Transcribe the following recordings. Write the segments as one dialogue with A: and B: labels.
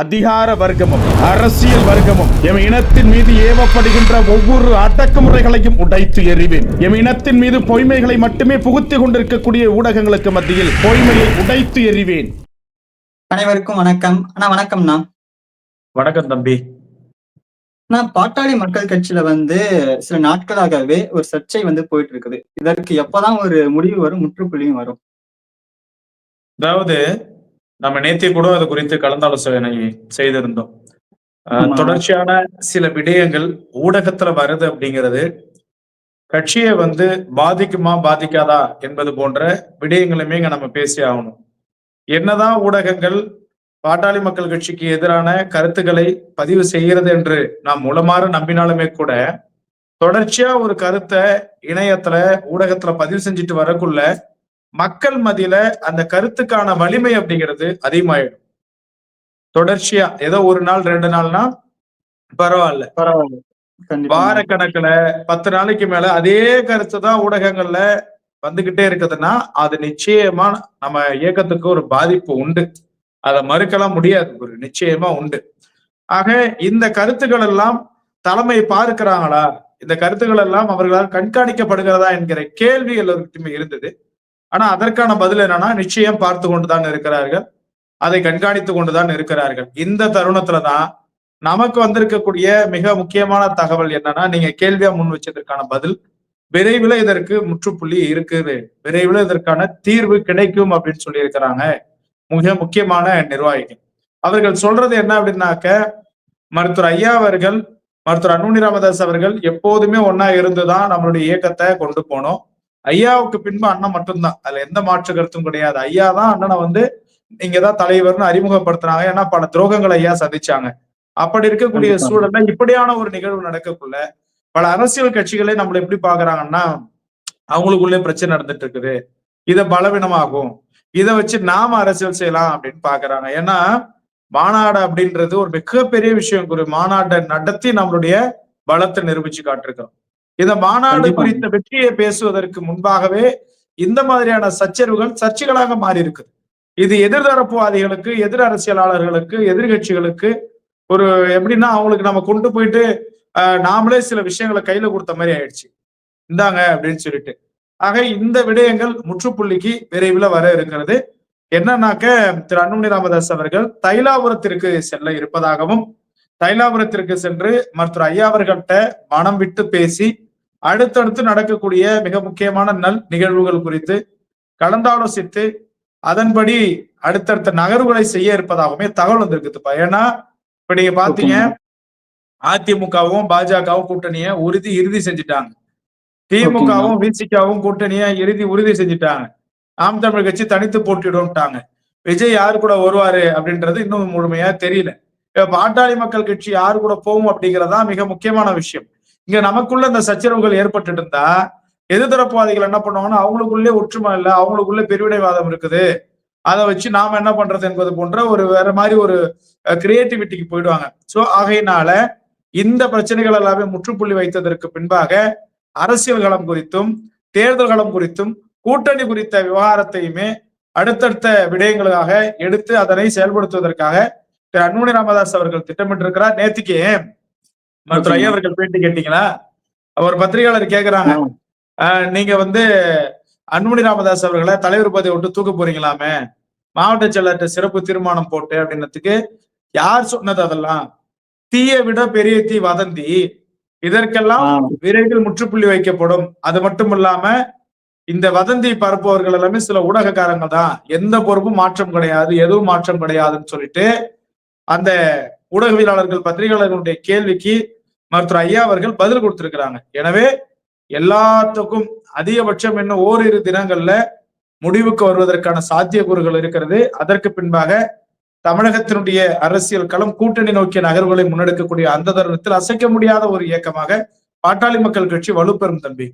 A: அதிகார வர்க்கமும் அரசியல் வர்க்கமும் எம் இனத்தின் மீது ஏவப்படுகின்ற ஒவ்வொரு அடக்குமுறைகளையும் உடைத்து எறிவேன். எம் இனத்தின் மீது பொய்மைகளை மட்டுமே புகுத்திக் கொண்டிருக்கக்கூடிய ஊடகங்களுக்கு மத்தியில் பொய்மையை உடைத்து எறிவேன்.
B: அனைவருக்கும் வணக்கம். அண்ணா வணக்கம்ண்ணா.
C: வணக்கம் தம்பி.
B: நான் பாட்டாளி மக்கள் கட்சியில வந்து சில நாட்களாகவே ஒரு சர்ச்சை வந்து போயிட்டு இருக்குது இதற்கு எப்பதான் ஒரு முடிவு வரும் முற்றுப்புள்ளியும் வரும்?
C: அதாவது நம்ம நேத்திய கூட அது குறித்து கலந்தாலோசனை செய்திருந்தோம். தொடர்ச்சியான சில விடயங்கள் ஊடகத்துல வருது அப்படிங்கிறது கட்சியை வந்து பாதிக்குமா பாதிக்காதா என்பது போன்ற விடயங்களுமே இங்க நம்ம பேசி ஆகணும் என்னதான் ஊடகங்கள் பாட்டாளி மக்கள் கட்சிக்கு எதிரான கருத்துக்களை பதிவு செய்கிறது என்று நாம் மூலமாற நம்பினாலுமே கூட தொடர்ச்சியா ஒரு கருத்தை இணையத்துல ஊடகத்துல பதிவு செஞ்சுட்டு வரக்குள்ள மக்கள் மத்தியில அந்த கருத்துக்கான வலிமை அப்படிங்கிறது அதிகமாயிடும். தொடர்ச்சியா ஏதோ ஒரு நாள் ரெண்டு நாள்னா பரவாயில்ல.
B: பரவாயில்ல. கண்டிப்பா.
C: வாரக்கணக்குல பத்து நாளைக்கு மேல அதே கருத்து தான் ஊடகங்கள்ல வந்துகிட்டே இருக்குதுன்னா அது நிச்சயமா நம்ம இயக்கத்துக்கு ஒரு பாதிப்பு உண்டு. அதை மறுக்கலாம் முடியாது. ஒரு நிச்சயமா உண்டு. ஆக இந்த கருத்துக்கள் எல்லாம் தலைமை பார்க்கிறாங்களா? இந்த கருத்துக்கள் எல்லாம் அவர்களால் கண்காணிக்கப்படுகிறதா என்கிற கேள்வி எல்லோருக்குமே இருந்தது. ஆனா அதற்கான பதில் என்னன்னா நிச்சயம் பார்த்து கொண்டுதான் இருக்கிறார்கள். அதை கண்காணித்து கொண்டுதான் இருக்கிறார்கள். இந்த தருணத்துலதான் நமக்கு வந்திருக்கக்கூடிய மிக முக்கியமான தகவல் என்னன்னா நீங்க கேள்வியா முன் வச்சதற்கான பதில் விரைவில் இதற்கு முற்றுப்புள்ளி இருக்குது. விரைவில் இதற்கான தீர்வு கிடைக்கும் அப்படின்னு சொல்லி இருக்கிறாங்க மிக முக்கியமான நிர்வாகிகள். அவர்கள் சொல்றது என்ன அப்படின்னாக்க மருத்துவர் ஐயா அவர்கள் மருத்துவர் அன்புமணி ராமதாஸ் அவர்கள் எப்போதுமே ஒன்னா இருந்துதான் நம்மளுடைய இயக்கத்தை கொண்டு போனோம். ஐயாவுக்கு பின்பு அண்ணன் மட்டும்தான். அதுல எந்த மாற்று கருத்தும் கிடையாது. ஐயா தான் அண்ணனை வந்து நீங்க தான் தலைவர்னு அறிமுகப்படுத்துனாங்க. ஏன்னா பல துரோகங்களை ஐயா சந்திச்சாங்க. அப்படி இருக்கக்கூடிய. சூழல்ல இப்படியான ஒரு நிகழ்வு நடக்கக்குள்ள பல அரசியல் கட்சிகளே நம்மள எப்படி பாக்குறாங்கன்னா அவங்களுக்குள்ளே பிரச்சனை நடந்துட்டு இருக்குது. இத பலவீனமாகும். இத வச்சு நாம அரசியல் செய்யலாம் அப்படின்னு பாக்குறாங்க ஏன்னா மாநாடு அப்படின்றது ஒரு மிகப்பெரிய விஷயம். ஒரு மாநாட்டை நடத்தி நம்மளுடைய பலத்தை நிரூபிச்சு காட்டிருக்கிறோம் இந்த மாநாடு. குறித்த வெற்றியை பேசுவதற்கு முன்பாகவே இந்த மாதிரியான சச்சரவுகள் சர்ச்சைகளாக மாறி இருக்குது இது எதிர்தரப்புவாதிகளுக்கு எதிர் அரசியலாளர்களுக்கு எதிர்கட்சிகளுக்கு ஒரு எப்படின்னா அவங்களுக்கு நம்ம கொண்டு போயிட்டு நாமளே சில விஷயங்களை கையில கொடுத்த மாதிரி ஆயிடுச்சு. இந்தாங்க அப்படின்னு சொல்லிட்டு. ஆக இந்த விடயங்கள் முற்றுப்புள்ளிக்கு விரைவில் வர இருக்கிறது. என்னன்னாக்க திரு அன்புமணி ராமதாஸ் அவர்கள் தைலாபுரத்திற்கு செல்ல இருப்பதாகவும் தைலாபுரத்திற்கு சென்று மருத்துவர் ஐயா அவர்கள்ட்ட மனம் விட்டு பேசி அடுத்தடுத்து நடக்கக்கூடிய மிக முக்கியமான நல் நிகழ்வுகள் குறித்து கலந்தாலோசித்து அதன்படி அடுத்தடுத்த நகர்வுகளை செய்ய இருப்பதாகவுமே தகவல் வந்திருக்குதுப்பா. ஏன்னா இப்ப நீங்க பாத்தீங்க அதிமுகவும் பாஜகவும் கூட்டணியை உறுதி இறுதி செஞ்சுட்டாங்க. திமுகவும் விசிகாவும் கூட்டணியை இறுதி உறுதி செஞ்சுட்டாங்க. ஆம் தமிழ் கட்சி தனித்து போட்டிடும்ட்டாங்க விஜய் யாரு கூட வருவாரு அப்படின்றது இன்னும் முழுமையா தெரியல. பாட்டாளி மக்கள் கட்சி யாரு கூட போகும் அப்படிங்கறதா மிக முக்கியமான விஷயம். இங்க நமக்குள்ள இந்த சச்சரவுகள் ஏற்பட்டு இருந்தா எதிர்தரப்புவாதிகள் என்ன பண்ணுவாங்கன்னா அவங்களுக்குள்ளே ஒற்றுமை இல்லை அவங்களுக்குள்ளே பெருவிடைவாதம் இருக்குது. அதை வச்சு நாம என்ன பண்றது என்பது போன்ற ஒரு வேற மாதிரி ஒரு கிரியேட்டிவிட்டிக்கு போயிடுவாங்க. சோ ஆகையினால இந்த பிரச்சனைகள் எல்லாமே முற்றுப்புள்ளி வைத்ததற்கு பின்பாக அரசியல் களம் குறித்தும் தேர்தல் களம் குறித்தும் கூட்டணி குறித்த விவகாரத்தையுமே அடுத்தடுத்த விடயங்களுக்காக எடுத்து அதனை செயல்படுத்துவதற்காக அன்புமணி ராமதாஸ் அவர்கள் திட்டமிட்டிருக்கிறார். நேத்திக்கு மருத்துவர் ஐயா அவர்கள் பேட்டி கேட்டீங்களா? அவர் பத்திரிகையாளர் கேக்குறாங்க. நீங்க வந்து அன்புமணி ராமதாஸ் அவர்களை தலைவர் பதவி விட்டு தூக்க போறீங்களாமே? மாவட்ட செயலர்கிட்ட சிறப்பு தீர்மானம் போட்டு அப்படின்னதுக்கு யார் சொன்னது அதெல்லாம்? தீயை விட பெரிய தீ வதந்தி. இதற்கெல்லாம் விரைவில் முற்றுப்புள்ளி வைக்கப்படும். அது மட்டும் இல்லாம இந்த வதந்தி பரப்புவர்கள் எல்லாமே சில ஊடகக்காரங்க தான் எந்த பொறுப்பும் மாற்றம் கிடையாது எதுவும் மாற்றம் கிடையாதுன்னு சொல்லிட்டு அந்த ஊடகவியலாளர்கள் பத்திரிகையாளர்களுடைய கேள்விக்கு மருத்துவர் ஐயா அவர்கள் பதில் கொடுத்திருக்கிறாங்க. எனவே எல்லாத்துக்கும் அதிகபட்சம் என்ன ஓரிரு தினங்கள்ல முடிவுக்கு வருவதற்கான சாத்தியக்கூறுகள் இருக்கிறது. அதற்கு பின்பாக தமிழகத்தினுடைய அரசியல் களம் கூட்டணி நோக்கிய நகர்வுகளை முன்னெடுக்கக்கூடிய அந்த தருணத்தில் அசைக்க முடியாத ஒரு இயக்கமாக பாட்டாளி மக்கள் கட்சி வலுப்பெறும் தம்பி.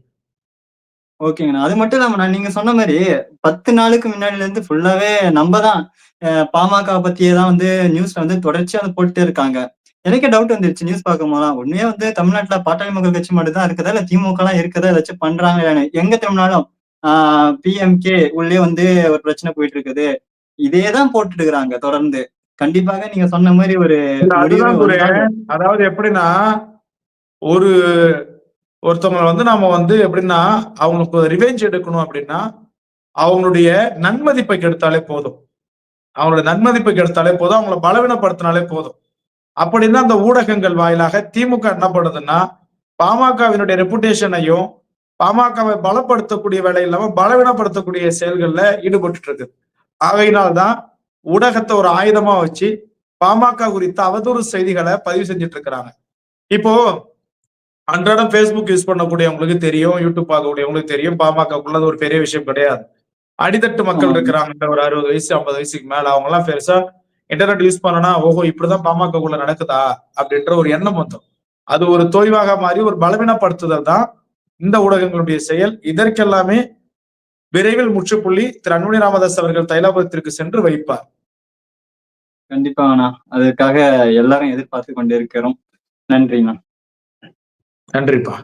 B: ஓகேங்கண்ணா. அது மட்டும் இல்லாம நான் நீங்க சொன்ன மாதிரி பத்து நாளுக்கு முன்னாடில இருந்து ஃபுல்லாவே நம்ம தான் பாமக பத்தியே தான் வந்து நியூஸ்ல வந்து தொடர்ச்சியா வந்து போட்டுட்டே இருக்காங்க. எனக்கே டவுட் வந்துருச்சு நியூஸ் பார்க்கும் போதெல்லாம் உண்மையா வந்து தமிழ்நாட்டுல பாட்டாளி மக்கள் கட்சி மட்டும் தான் இருக்குதா? இல்ல திமுக எல்லாம் இருக்குதா? ஏதாச்சும் பண்றாங்க எங்க திரும்பினாலும் ஆஹ் பிஎம்கே உள்ளே வந்து ஒரு பிரச்சனை போயிட்டு இருக்குது. இதே தான் போட்டுட்டு இருக்கிறாங்க தொடர்ந்து. கண்டிப்பாக நீங்க சொன்ன மாதிரி ஒரு
C: இல்ல,
B: முடிவு
C: அதுதான் குரு.
B: வந்தால்
C: அதாவது எப்படின்னா ஒரு ஒருத்தவங்களை வந்து நாம வந்து எப்படின்னா அவங்களுக்கு ரிவெஞ்ச் எடுக்கணும் அப்படின்னா அவங்களுடைய நன்மதிப்பை கெடுத்தாலே போதும். அவங்களுடைய நன்மதிப்பை கெடுத்தாலே போதும். அவங்கள பலவீனப்படுத்தினாலே போதும். அப்படின்னா அந்த ஊடகங்கள் வாயிலாக திமுக என்ன பண்ணுதுன்னா பாமகவினுடைய ரெப்புடேஷனையும் பாமகவை பலப்படுத்தக்கூடிய வேலை இல்லாம பலவீனப்படுத்தக்கூடிய செயல்கள்ல ஈடுபட்டு இருக்கு ஆகையினால்தான் ஊடகத்தை ஒரு ஆயுதமா வச்சு பாமக குறித்த அவதூறு செய்திகளை பதிவு செஞ்சுட்டு இருக்கிறாங்க இப்போ அன்றாடம் ஃபேஸ்புக் யூஸ் பண்ணக்கூடியவங்களுக்கு தெரியும் யூடியூப் பார்க்கக்கூடியவங்களுக்கு தெரியும். பாமகக்குள்ளது ஒரு பெரிய விஷயம் கிடையாது. அடித்தட்டு மக்கள். இருக்கிறாங்க ஒரு அறுபது வயசு ஐம்பது வயசுக்கு மேல அவங்க எல்லாம் பெருசா இன்டர்நெட் யூஸ் பண்ணனா ஓஹோ இப்படிதான் பாமகக்குள்ள நடக்குதா? அப்படின்ற ஒரு எண்ணம் வந்துடும். அது ஒரு தொய்வாக மாறி ஒரு பலவீனப்படுத்துதல் தான் இந்த ஊடகங்களுடைய செயல். இதற்கெல்லாமே விரைவில் முற்றுப்புள்ளி திரு அன்புமணி ராமதாஸ் அவர்கள் தைலாபுரத்திற்கு சென்று வைப்பார்.
B: கண்டிப்பாங்கண்ணா அதுக்காக எல்லாரும் எதிர்பார்த்து கொண்டிருக்கிறோம். நன்றிண்ணா
C: நன்றிப்பா.